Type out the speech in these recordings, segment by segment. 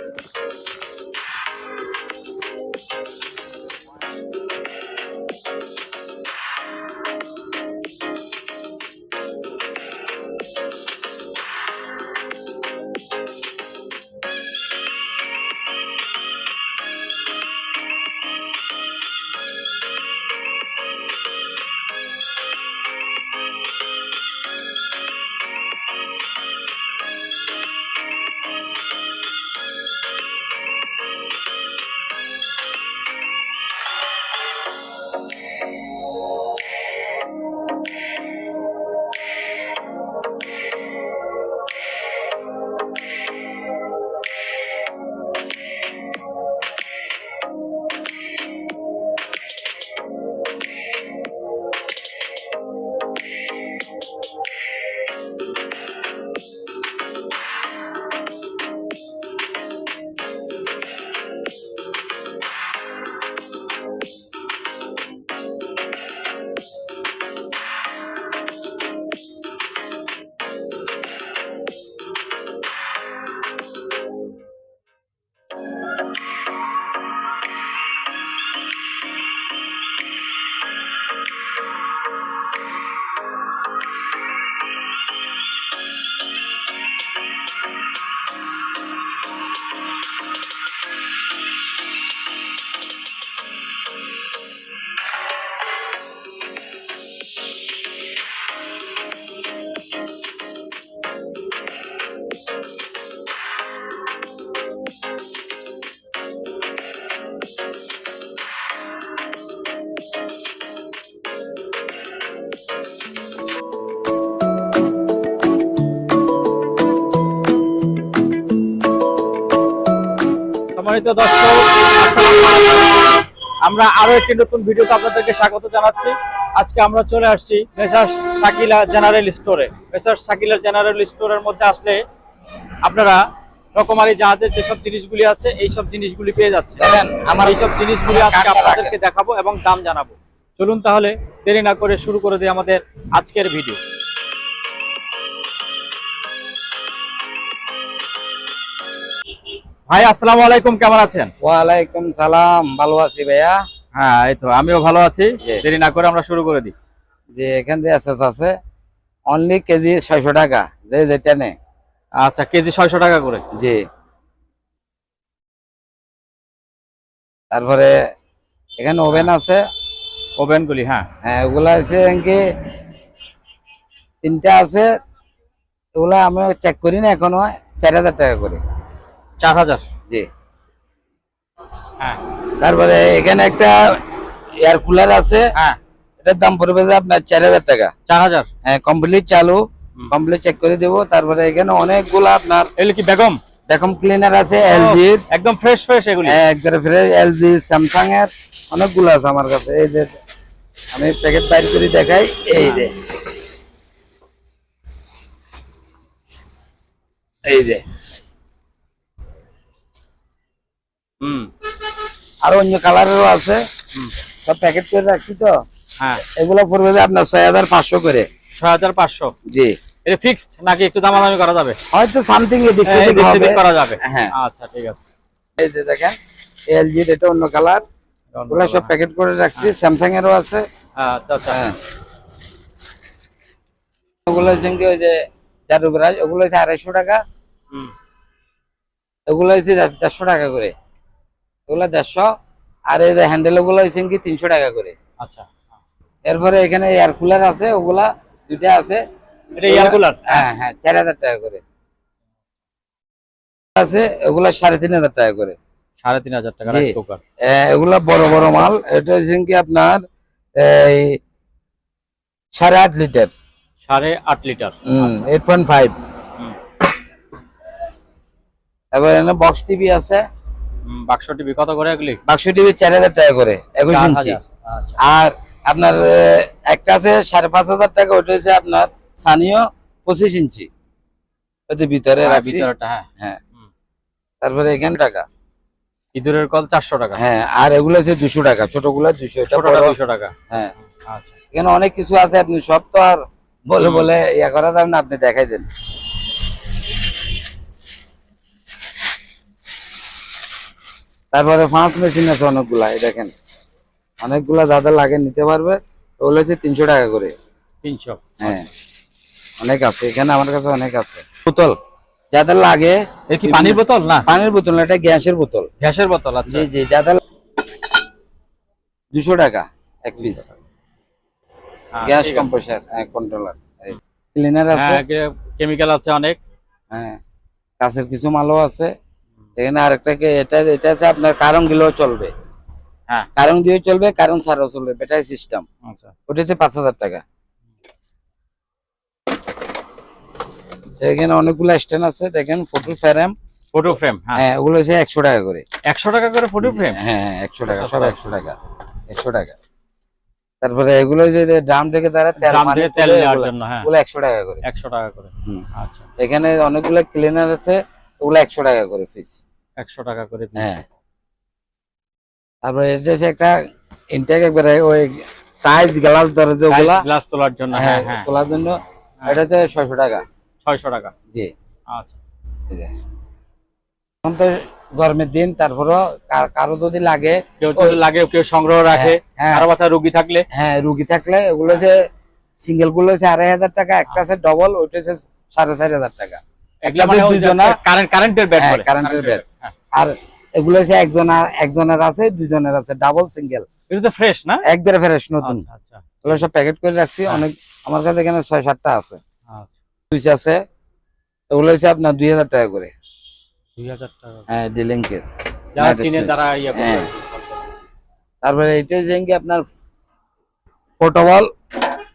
Thank you. সম্মানিত দর্শক আমরা আরও একটি নতুন ভিডিওতে আপনাদেরকে স্বাগত জানাচ্ছি। আজকে আমরা চলে আসছি মেসার্স শাকিলা জেনারেল স্টোরে। মেসার্স শাকিলা জেনারেল স্টোরের মধ্যে আসলে আপনারা রকমারি জাহাজের যেসব জিনিসগুলি আছে এই সব জিনিসগুলি পেয়ে যাচ্ছে আমার এইসব জিনিসগুলি আজকে আপনাদেরকে দেখাবো এবং দাম জানাব। চলুন তাহলে দেরি না করে শুরু করে দিই আমাদের আজকের ভিডিও। ভাই আসসালামু আলাইকুম কেমন আছেন? ওয়ালাইকুম সালাম ভালো আছি ভাইয়া। হ্যাঁ এই তো আমিও ভালো আছি। দেরি না করে আমরা শুরু করে দিই। যে এখান দিয়ে এসএস আছে। অনলি কেজি ছয়শো টাকা যে যেটা নে আচ্ছা কেজি ছয়শো টাকা করে। জি। তারপরে এখানে ওভেন আছে। ওভেনগুলি হ্যাঁ। হ্যাঁ ওগুলা আছে কি তিনটা আছে। ওগুলা আমি চেক করি না এখনও চার হাজার টাকা করে। চার হাজার। জি। হ্যাঁ। তারপরে এখানে একটা এয়ার কুলার আছে। হ্যাঁ। এটার দাম পড়বে আপনার চার হাজার টাকা। চার হাজার। হ্যাঁ কমপ্লিট চালু। কমপ্লিট চেক করে দেবো। তারপরে এখানে অনেকগুলো আপনার এগুলি কি বেগম? ভ্যাকুম ক্লিনার আছে এলজির একদম ফ্রেশ ফ্রেশ এগুলি। একবারে ফ্রেশ এলজি স্যামসাং এর। অনেকগুলো আছে আমার কাছে। এই যে আমি প্যাকেট বাইর করে দেখাই। এই যে। এই যে। আর অন্য কালারেরও আছে। সব প্যাকেট করে রাখছি তো? হ্যাঁ। এগুলো পড়বে যে আপনার ছয় হাজার পাঁচশো করে। ছয় হাজার পাঁচশো। জি। এটা ফিক্সড নাকি একটু দামাদামি করা যাবে? হয়তো সামথিং হ্যাঁ। সেদিক করা যাবে। হ্যাঁ। আচ্ছা ঠিক আছে। এই যে দেখেন এলজি এটা অন্য কালার ওগুলো সব প্যাকেট করে রাখছি স্যামসাং এরও আছে। আচ্ছা আচ্ছা। হ্যাঁ। ওগুলো কি ওই যে চারু ওগুলো হচ্ছে আড়াইশো টাকা। হুম। ওগুলো হচ্ছে দেড়- দেড়শো টাকা করে। ওগুলো দেড়শো। আর এই হ্যান্ডেল ওগুলো হচ্ছে কি তিনশো টাকা করে। আচ্ছা। এরপরে এখানে এয়ার কুলার আছে ওগুলা দুইটা আছে। এটা এয়ার কুলার হ্যাঁ হ্যাঁ চার হাজার টাকা করে। আছে ওগুলা সাড়ে তিন হাজার টাকা করে। সাড়ে তিন হাজার টাকা রাইস কুকার এগুলা বড় বড় মাল। এটা হচ্ছে কি আপনার এই সাড়ে আট লিটার। সাড়ে আট লিটার। Eight point five. এবার এখানে বক্স টিভি আছে। বাক্স টিভি কত করে এগুলি? বাক্স টিভি চার হাজার টাকা করে চার ইঞ্চি। আচ্ছা। আর আপনার একটা আছে সাড়ে পাঁচ হাজার টাকা ওটা হচ্ছে আপনার স্থানীয় পঁচিশ ইঞ্চি। ওতে ভিতরে হ্যাঁ, রাখছি। হ্যাঁ। হ্যাঁ। তারপরে এখানে টাকা। ইঁদুরের কল চারশো টাকা। হ্যাঁ আর এগুলো হচ্ছে দুশো টাকা ছোটগুলো দুশো ছোটটা দুশো টাকা। হ্যাঁ। আচ্ছা। এখানে অনেক কিছু আছে আপনি সব তো আর বলে বলে ইয়া করা যাবে না আপনি দেখাই দেন। তারপরে পাঁচ মেশিন আছে অনেকগুলা এই দেখেন। অনেকগুলা যাদের লাগে নিতে পারবে ওগুলো হচ্ছে তিনশো টাকা করে। তিনশো। হ্যাঁ। অনেক আছে এখানে আমার কাছে অনেক আছে। বোতল? যাদের লাগে কি পানির বোতল না? পানির বোতল না এটা গ্যাসের বোতল। গ্যাসের বোতল আচ্ছা। জি জি যাদের দুশো টাকা এক পিস হ্যাঁ, গ্যাস আছে। কম্প্রেসার কন্ট্রোলার ক্লিনার আছে। হ্যাঁ কেমিক্যাল আছে অনেক। হ্যাঁ কাছের কিছু মালও আছে। এখানে আরেকটা এটা এটা আছে আপনার কারণ দিলেও চলবে। হ্যাঁ। কারণ দিয়েও চলবে কারণ ছাড়াও চলবে ব্যাটারি সিস্টেম আচ্ছা। ওটা হচ্ছে পাঁচ হাজার টাকা। এখানে অনেকগুলো স্ট্যান্ড আছে দেখেন ফটো ফ্রেম ফটো ফ্রেম হ্যাঁ। ওগুলো হচ্ছে একশো টাকা করে। একশো টাকা করে ফটো ফ্রেম হ্যাঁ হ্যাঁ একশো টাকা সব একশো টাকা একশো টাকা। তারপরে এগুলো যে ড্রাম থেকে তারা তেল দিয়ে তেল নেওয়ার জন্য হ্যাঁ। ওগুলো একশো টাকা করে। একশো টাকা করে। হুম। আচ্ছা। এখানে অনেকগুলো ক্লিনার আছে ওগুলো একশো টাকা করে পিস একশো টাকা করে। হ্যাঁ তারপরে এটা হচ্ছে একটা ইনটেক একবারে ওই টাইলস গ্লাস ধরে যে ওগুলা গ্লাস তোলার জন্য হ্যাঁ হ্যাঁ হ্যাঁ তোলার জন্য এটা হচ্ছে ছয়শো টাকা ছয়শো টাকা জি আচ্ছা এই যে। এখন তো গরমের দিন তারপরও কার- কারও যদি লাগে কেউ যদি লাগে কেউ সংগ্রহ রাখে হ্যাঁ। কারও বাসা রুগী থাকলে হ্যাঁ রুগী থাকলে ওগুলো হচ্ছে সিঙ্গেলগুলো হচ্ছে আড়াই হাজার টাকা একটা আছে ডবল ওইটা হচ্ছে সাড়ে চারি হাজার টাকা এগুলা মানে দুজনা। কারেন্ট কারেন্টের ব্যাট হ্যাঁ, বলে কারেন্টের ব্যাট। হ্যাঁ। আর এগুলো হচ্ছে একজন একজনের আছে দুজনের আছে ডাবল সিঙ্গেল এটা তো ফ্রেশ না? একবারে ফ্রেশ নতুন। আচ্ছা আচ্ছা। সব প্যাকেট করে রাখছি অনেক আমার কাছে এখানে ছয় সাতটা আছে। আচ্ছা। সুইচ আছে। ওগুলো হচ্ছে আপনার দুই হাজার টাকা করে। দুই হাজার টাকা হ্যাঁ যারা চিনে তারা ইয়ে হ্যাঁ। তারপরে এটা হচ্ছে কি আপনার পোর্টেবল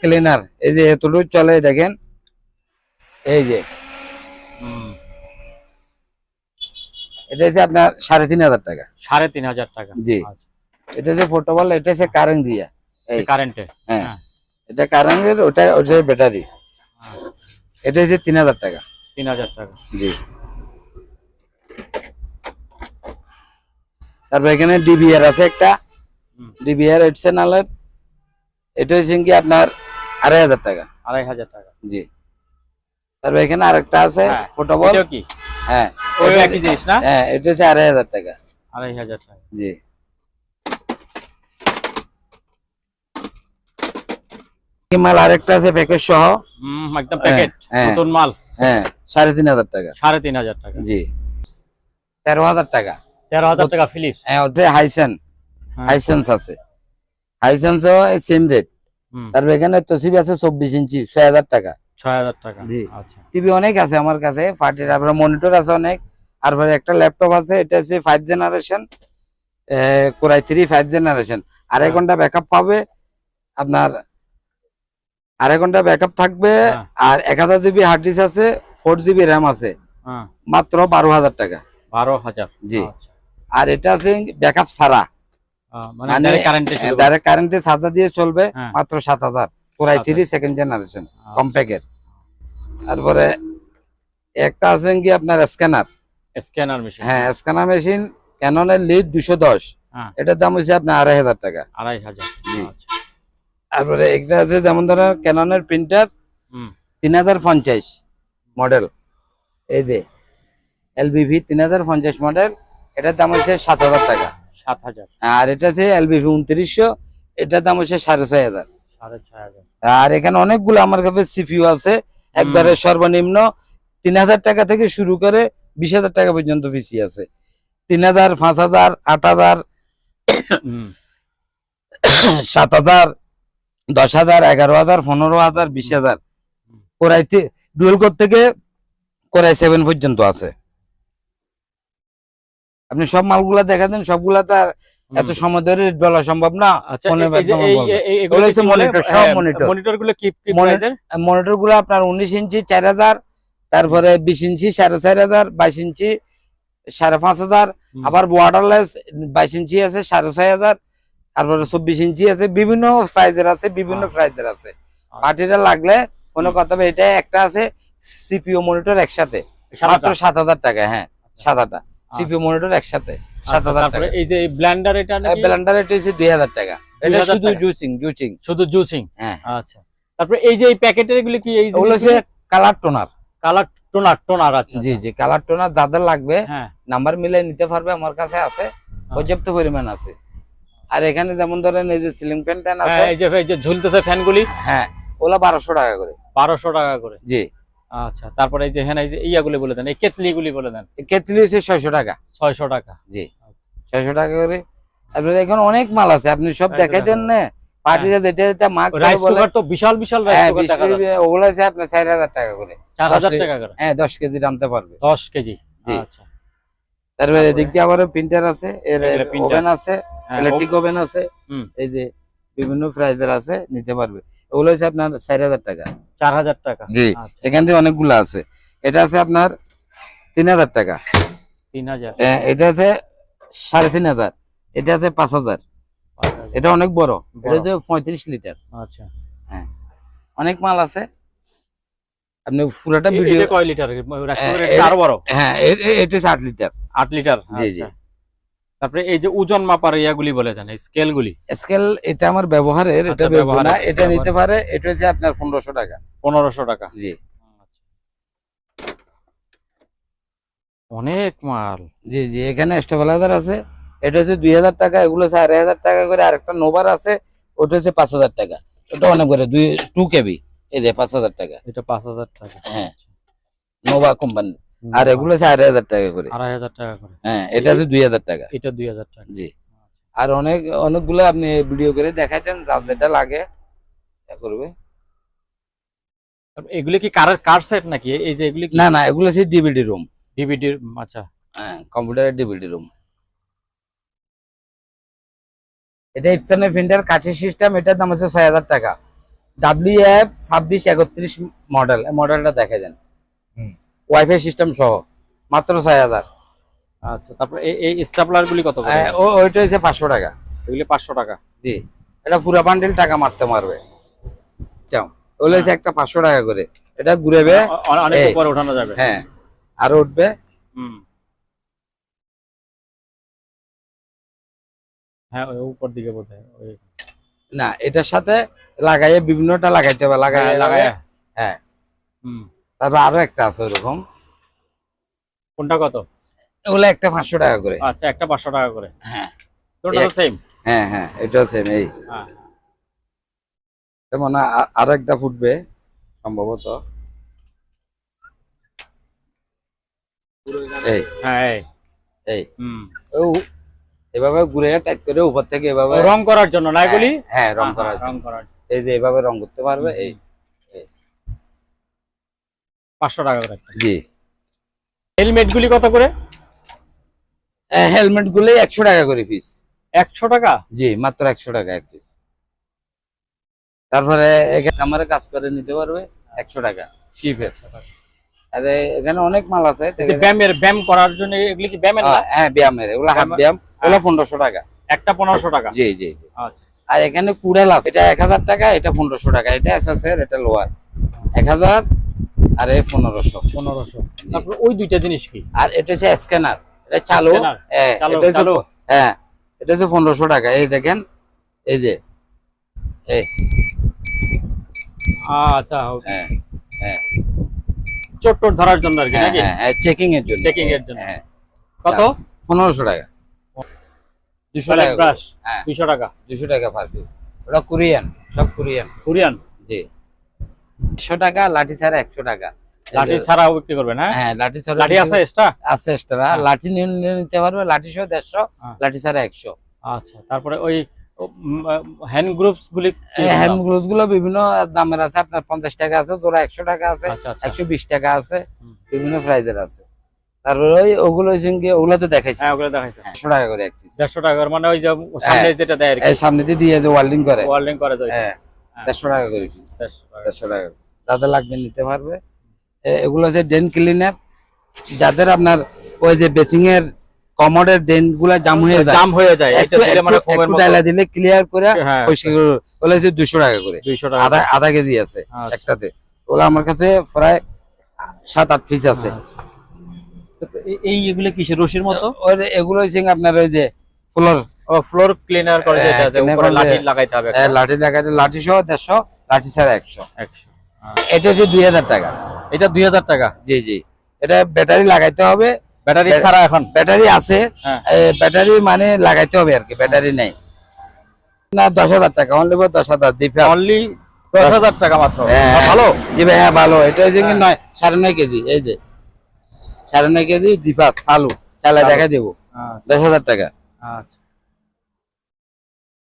ক্লিনার এই যে এতটুকু চলে দেখেন। এই যে। এটা হচ্ছে আপনার সাড়ে তিন হাজার টাকা। সাড়ে তিন হাজার টাকা। জি। এটা হচ্ছে পোর্টেবল এটা হচ্ছে কারেন্ট দিয়া। এই। কারেন্টে হ্যাঁ। হ্যাঁ। এটা কারেন্টের ওটা ওটা ব্যাটারি এটা হচ্ছে তিন হাজার টাকা। তিন হাজার টাকা। জি। তারপর এখানে ডিবিআর আছে একটা। ডিবিআর হচ্ছে নাহলে এটা হচ্ছে কি আপনার আড়াই হাজার টাকা। আড়াই হাজার টাকা। জি। তারপর এখানে আরেকটা আছে হ্যাঁ। পোর্টেবল কি? হ্যাঁ ওই একই জিনিস না? হ্যাঁ এটা হচ্ছে আড়াই হাজার টাকা। আড়াই হাজার টাকা। জি। মাল আরেকটা আছে প্যাকেজ সহ। একদম প্যাকেট হ্যাঁ। নতুন মাল। হ্যাঁ সাড়ে তিন হাজার টাকা। সাড়ে তিন হাজার টাকা। জি। তেরো হাজার টাকা। তেরো হাজার টাকা ফিলিপস। হ্যাঁ হচ্ছে হাইসেন হ্যাঁ। হাইসেন্স আছে। হাইসেন্সও সেম রেট হুম, তারপর এখানে তসিবি আছে চব্বিশ ইঞ্চি ছয় হাজার টাকা। 6000 টাকা। জি। আচ্ছা। টিভি অনেক মনিটর আছে অনেক। আর একটা ল্যাপটপ আছে এটা জেনারেশন কোরাই 3 5 জেনারেশন ঘণ্টা ব্যাকআপ পাবে আপনার ঘণ্টা ব্যাকআপ থাকবে আর 1000 জিবি আছে জিবি আছে। মাত্র 12000 টাকা। জি। আর এটা আছে ব্যাকআপ ছাড়া। ডাইরেক্ট কারেন্টে চার্জার দিয়ে চলবে মাত্র 7000 four I three second generation কম্প্যাকের তারপরে একটা আছেন কি আপনার স্ক্যানার স্ক্যানার মেশিন হ্যাঁ স্ক্যানার মেশিন ক্যাননের লিড দুশো দশ। হ্যাঁ। এটার দাম হচ্ছে আপনার আড়াই হাজার টাকা। আড়াই হাজার। আচ্ছা। তারপরে একটা আছে যেমন ধরেন ক্যাননের প্রিন্টার তিন হাজার পঞ্চাশ মডেল এই যে এলবিভি তিন হাজার পঞ্চাশ মডেল এটার দাম হচ্ছে সাত হাজার টাকা। সাত হাজার। আর এটা হচ্ছে এলবিভি উনত্রিশশো এটার দাম হচ্ছে সাড়ে ছয় হাজার। আর এখানে অনেকগুলো আমার কাছে সিপিউ আছে। একবারে সর্বনিম্ন তিন হাজার টাকা থেকে শুরু করে বিশ হাজার টাকা পর্যন্ত পিসি আছে। তিন হাজার পাঁচ হাজার আট হাজার সাত হাজার দশ হাজার এগারো হাজার পনেরো হাজার বিশ হাজার। কোরাইতে ডুয়েল কোড থেকে কোরাই সেভেন পর্যন্ত আছে। আপনি সব মালগুলা দেখা দেন সবগুলা তো আর এত সময় ধরে বলা সম্ভব না আচ্ছা এগুলো হচ্ছে সব হ্যাঁ, monitor। monitor গুলো কি মনিটরগুলো আপনার উনিশ ইঞ্চি চার হাজার তারপরে বিশ ইঞ্চি সাড়ে চার হাজার বাইশ ইঞ্চি সাড়ে পাঁচ হাজার আবার ওয়াটারলেস বাইশ ইঞ্চি আছে সাড়ে ছয় হাজার তারপরে চব্বিশ ইঞ্চি আছে বিভিন্ন সাইজের আছে বিভিন্ন আচ্ছা। প্রাইজের আছে। পার্টিটা লাগলে কোনো কথা হবে এটা একটা আছে সিপিও মনিটর একসাথে। মাত্র সাত হাজার টাকা হ্যাঁ সাদাটা সিপিও মনিটর একসাথে। আচ্ছা, তারপরে এই যে ব্লেন্ডার এটা নাকি? ব্লেন্ডার এটা হচ্ছে দুই হাজার টাকা। এটা শুধু টাকা? জুচিং জুচিং শুধু জুসিং হ্যাঁ। আচ্ছা। তারপরে এই যে এই প্যাকেটের এগুলো কি এই ওগুলো হচ্ছে colour toner colour toner toner আছে জি জি কালার টোনার যাদের লাগবে হ্যাঁ। নাম্বার মিলে নিতে পারবে আমার কাছে আছে পর্যাপ্ত পরিমাণ আছে। আর এখানে যেমন ধরেন এই যে সিলিং ফ্যান ট্যান আছে হ্যাঁ এই যে ঝুলতেছে ফ্যানগুলি হ্যাঁ ওগুলা বারোশো টাকা করে। বারোশো টাকা করে। জি। আচ্ছা তারপরে এই যে হ্যাঁ এই যে ইয়াগুলি বলে দেন এই কেতলিগুলি বলে দেন। কেতলি হচ্ছে ছয়শো টাকা। ছয়শো টাকা। জি। ছয়শো টাকা করে। আপনার এখন অনেক মাল আছে আপনি সব দেখাই দেন না। পার্টিরা যেটা যেটা মাগ রাইস কুকার তো বিশাল বিশাল রাইস হ্যাঁ কুকার ওগুলো আছে আপনার টাকা করে। টাকা করে? হ্যাঁ দশ কেজি নামতে পারবে। দশ কেজি? আচ্ছা। তারপরে? এদিক দিয়ে আবার প্রিন্টার আছে এর ওভেন আছে হ্যাঁ, ইলেকট্রিক ওভেন আছে। এই যে বিভিন্ন আছে নিতে পারবে। ওগুলো হচ্ছে আপনার চার হাজার টাকা। চার হাজার টাকা। জি আচ্ছা। এখান থেকে অনেকগুলো আছে। এটা আছে আপনার তিন হাজার টাকা। তিন হাজার। এটা আছে সাড়ে তিন হাজার। এটা আছে পাঁচ হাজার। এটা অনেক বড়। এটা হচ্ছে পঁয়ত্রিশ লিটার। আচ্ছা। হ্যাঁ। অনেক মাল আছে। আপনি পুরোটা ভিডিও কয় লিটার? আরও বড়। হ্যাঁ এটা হচ্ছে আট লিটার। আট লিটার। জি, জি। আচ্ছা। তারপরে এই যে ওজন মাপার ইয়াগুলি বলে দেন স্কেল গুলি স্কেল এটা আমার ব্যবহারের এটা ব্যবহার না এটা নিতে পারে এটা হচ্ছে আপনার পনেরোশো টাকা। পনেরোশো টাকা? জি। অনেক মাল। জি জি এখানে স্টেবিলাইজার আছে এটা হচ্ছে দুই হাজার টাকা এগুলো হচ্ছে আড়াই হাজার টাকা করে আরেকটা নোভার আছে ওটা হচ্ছে পাঁচ হাজার টাকা। এটা অনেক করে দুই টু কেবি এই যে পাঁচ হাজার টাকা। এটা পাঁচ হাজার টাকা। হ্যাঁ। Nova company. আর এগুলো হচ্ছে আড়াই হাজার টাকা করে। আড়াই হাজার টাকা করে। হ্যাঁ এটা হচ্ছে দুই হাজার টাকা। এটা দুই হাজার টাকা। জি। আর অনেক অনেকগুলো আপনি ভিডিও করে দেখাইতেন যা যেটা লাগে করবে। এগুলি কি কারের কার সেট নাকি? এই যে এগুলি না না এগুলো হচ্ছে ডিভিডি রুম ডিভিডির আচ্ছা। হ্যাঁ কম্পিউটারের ডিভিডি রুম এটা ইপসনের প্রিন্টার কাঠের সিস্টেম এটার দাম হচ্ছে ছয় হাজার টাকা। ডাব্লিউ এফ ছাব্বিশ একত্রিশ মডেল মডেলটা দেখে দেন। ওয়াইফাই সিস্টেম সহ মাত্র ছয় হাজার। আচ্ছা তারপর এই এই স্টাপলার গুলি কত ও ওইটা হচ্ছে পাঁচশো টাকা। এগুলি পাঁচশো টাকা। জি এটা পুরা বান্ডেল টাকা মারতে মারবে। চাও ওগুলো হচ্ছে একটা পাঁচশো টাকা করে। এটা ঘুরেবে অনেক উপরে ওঠানো যাবে। হ্যাঁ আরও উঠবে। হুম। হ্যাঁ উপর দিকে বোধ হয় ওই না এটার সাথে লাগাইয়ে বিভিন্নটা লাগাইতে হবে লাগাই হ্যাঁ, লাগায় হ্যাঁ। হুম। তারপর আরও একটা আছে ওরকম কোনটা কত? ওগুলো একটা পাঁচশো টাকা করে। আচ্ছা একটা পাঁচশো টাকা করে। হ্যাঁ। সেম হ্যাঁ হ্যাঁ এটাও সেম এই। হ্যাঁ। যেমন আরও একটা ফুটবে সম্ভবত। এই হ্যাঁ এই। এই। হুম। ও এভাবে ঘুরে টাইট করে উপর থেকে এভাবে রং করার জন্য না এগুলি হ্যাঁ, হ্যাঁ রং হ্যাঁ, করা রং করার জন্য। এই যে এভাবে রং করতে পারবে এই। পাঁচশো টাকা করে জি। হেলমেট গুলি কত করে? হেলমেটগুলো একশো টাকা করে পিস একশো টাকা? জি মাত্র একশো টাকা এক পিস তারপরে আমার কাজ করে নিতে পারবে একশো টাকা শিপের আরে এখানে অনেক মাল আছে ব্যায়ামের ব্যায়াম করার জন্য এগুলি কি ব্যায়ামের না? হ্যাঁ ব্যায়ামের। এগুলো হাত ব্যায়াম- ওগুলো পনেরোশো টাকা। একটা পনেরোশো টাকা? জি জি। আচ্ছা। আর এখানে কুড়াল আছে এটা এক হাজার টাকা এটা পনেরোশো টাকা। এটা এর এটা লোয়ার এক হাজার আর এ পনেরোশো। পনেরোশো। তারপর ওই দুইটা জিনিস কি? আর এটা হচ্ছে স্ক্যানার। এটা চালু। হ্যাঁ, এটা চালু। হ্যাঁ এটা হচ্ছে পনেরোশো টাকা। এই দেখেন এই যে। এই। আচ্ছা হ্যাঁ হ্যাঁ। চোট ধরার জন্য আর কি হ্যাঁ নাকি? হ্যাঁ চেকিং এর জন্য। Checking এর জন্য। হ্যাঁ কত? পনেরোশো টাকা। দুশো টাকা। ব্রাশ হ্যাঁ। দুইশো টাকা। দুশো টাকা পার পিস ওটা কোরিয়ান সব কোরিয়ান। কোরিয়ান? জি। একশো টাকা লাঠি ছাড়া একশো টাকা। লাঠি ছাড়াও বিক্রি করবেন হ্যাঁ হ্যাঁ লাঠি ছাড়া লাঠি আছে এক্সট্রা আছে এক্সট্রা লাঠি নিয়ে নিয়ে নিতে পারবে লাঠি সহ দেড়শো হ্যাঁ। লাঠি ছাড়া একশো। আচ্ছা তারপরে ওই হ্যান্ড গ্রুপস গুলি হ্যান্ড দাম? গুলো বিভিন্ন দামের আছে আপনার পঞ্চাশ টাকা আছে জোড়া একশো টাকা আছে আচ্ছা আচ্ছা। একশো বিশ টাকা আছে বিভিন্ন প্রাইজের আছে। তারপরে ওই ওগুলো ওগুলো তো দেখাইছি। হ্যাঁ ওগুলো দেখাইছে। একশো টাকা করে দেড়শো টাকা করে, মানে ওই যে সামনে যেটা দেয় সামনে দিয়ে দিয়ে যে ওয়ার্ল্ডিং করে। ওয়ার্ল্ডিং করে যায় হ্যাঁ। দেড়শো টাকা করে পিস দেড়শো টাকা। যাদের লাগবে নিতে পারবে। এগুলো হচ্ছে ডেন ক্লিনার যাদের আপনার ওই যে বেসিং এর কমোডের ডেনগুলা জাম হয়ে যায় জাম হয়ে যায় একটু মানে ডালা দিলে ক্লিয়ার করে হ্যাঁ। পরিষ্কার করে ওগুলো হচ্ছে দুশো টাকা করে। দুইশো টাকা আধা আধা কেজি আছে আচ্ছা। একটাতে। ওগুলো আমার কাছে প্রায় সাত আট পিস আছে। তারপরে এই- এগুলো কিসের? রশির মতো? ওই এগুলো হচ্ছে আপনার ওই যে ফ্লোর ও ফ্লোর ক্লিনার করে হ্যাঁ, যেটা আছে উপরে লাঠি লাগাইতে হবে এ, লাঠি লাগাতে লাঠি সহ দেড়শো লাঠি ছাড়া একশো। একশো। এটা হচ্ছে দুই হাজার টাকা। এটা দুই হাজার টাকা? জি জি। এটা ব্যাটারি লাগাইতে হবে। ব্যাটারি ছাড়া এখন? ব্যাটারি আছে। হ্যাঁ। ব্যাটারি মানে লাগাইতে হবে আর কি ব্যাটারি নেই। না দশ হাজার টাকা অনলি দশ হাজার দিবে অনলি দশ হাজার টাকা মাত্র? হ্যাঁ। ভালো? জি ভাই হ্যাঁ ভালো। এটা হচ্ছে কি হ্যাঁ। নয় সাড়ে নয় কেজি এই যে। সাড়ে নয় কেজি দিপাস চালু চালা। দেখা দেবো। আচ্ছা। দশ হাজার টাকা। আচ্ছা।